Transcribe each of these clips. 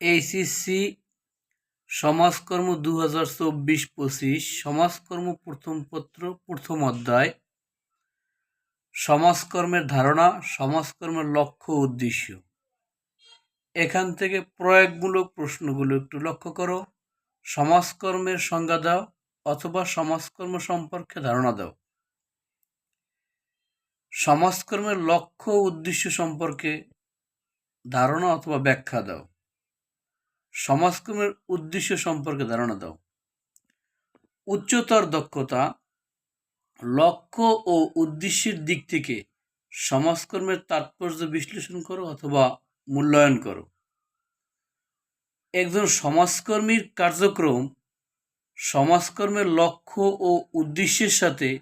HSC সমাজকর্ম দু হাজার চব্বিশ পঁচিশ, সমাজকর্ম প্রথম পত্র, প্রথম অধ্যায়, সমাজকর্মের ধারণা, সমাজকর্মের লক্ষ্য উদ্দেশ্য। এখান থেকে প্রয়োগমূলক প্রশ্নগুলো একটু লক্ষ্য করো। সমাজকর্মের সংজ্ঞা দাও অথবা সমাজকর্ম সম্পর্কে ধারণা দাও। সমাজকর্মের লক্ষ্য উদ্দেশ্য সম্পর্কে ধারণা অথবা ব্যাখ্যা দাও। সমাজকর্মের উদ্দেশ্য সম্পর্কে ধারণা দাও। উচ্চতর দক্ষতা, লক্ষ্য ও উদ্দেশ্যের দিক থেকে সমাজকর্মের তাৎপর্য বিশ্লেষণ করো অথবা মূল্যায়ন করো। একজন সমাজকর্মীর কার্যক্রম সমাজকর্মের লক্ষ্য ও উদ্দেশ্যের সাথে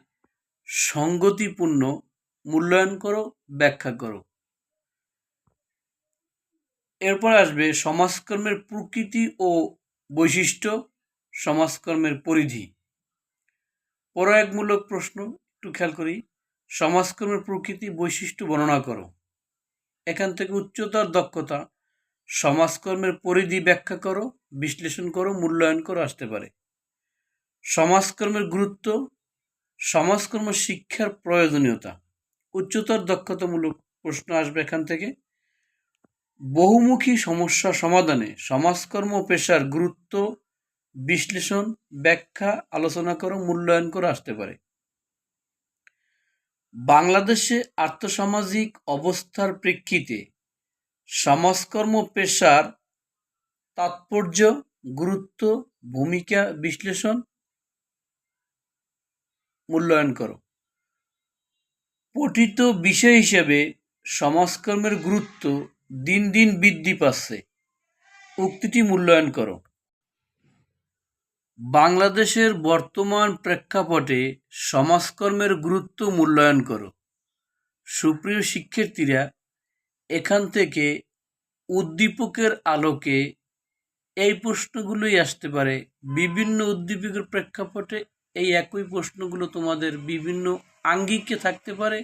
সঙ্গতিপূর্ণ মূল্যায়ন করো, ব্যাখ্যা করো। এরপর আসবে সমাজকর্মের প্রকৃতি ও বৈশিষ্ট্য, সমাজকর্মের পরিধি। প্রয়োগমূলক প্রশ্ন, একটু খেয়াল করি। সমাজকর্মের প্রকৃতি বৈশিষ্ট্য বর্ণনা করো। এখান থেকে উচ্চতর দক্ষতা, সমাজকর্মের পরিধি ব্যাখ্যা করো, বিশ্লেষণ করো, মূল্যায়ন করো, আসতে পারে। সমাজকর্মের গুরুত্ব, সমাজকর্ম শিক্ষার প্রয়োজনীয়তা। উচ্চতর দক্ষতামূলক প্রশ্ন আসবে এখান থেকে। বহুমুখী সমস্যা সমাধানে সমাজকর্ম পেশার গুরুত্ব, বিশ্লেষণ, ব্যাখ্যা, আলোচনা করো, মূল্যায়ন করে আসতে পারে। বাংলাদেশে আর্থসামাজিক অবস্থার প্রেক্ষিতে সমাজকর্ম পেশার তাৎপর্য, গুরুত্ব, ভূমিকা বিশ্লেষণ, মূল্যায়ন করো। পঠিত বিষয় হিসেবে সমাজকর্মের গুরুত্ব দিন দিন বৃদ্ধি পাচ্ছে। উক্তিটি মূল্যায়ন করো। বাংলাদেশের বর্তমান প্রেক্ষাপটে সমাজকর্মের গুরুত্ব মূল্যায়ন করো। সুপ্রিয় শিক্ষার্থীরা, এখান থেকে উদ্দীপকের আলোকে এই প্রশ্নগুলোই আসতে পারে। বিভিন্ন উদ্দীপকের প্রেক্ষাপটে এই একই প্রশ্নগুলো তোমাদের বিভিন্ন আঙ্গিকে থাকতে পারে।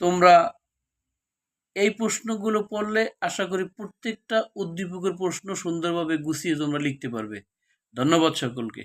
তোমরা এই প্রশ্নগুলো পড়লে আশা করি প্রত্যেকটা উদ্দীপকের প্রশ্ন সুন্দরভাবে গুছিয়ে তোমরা লিখতে পারবে। ধন্যবাদ সকলকে।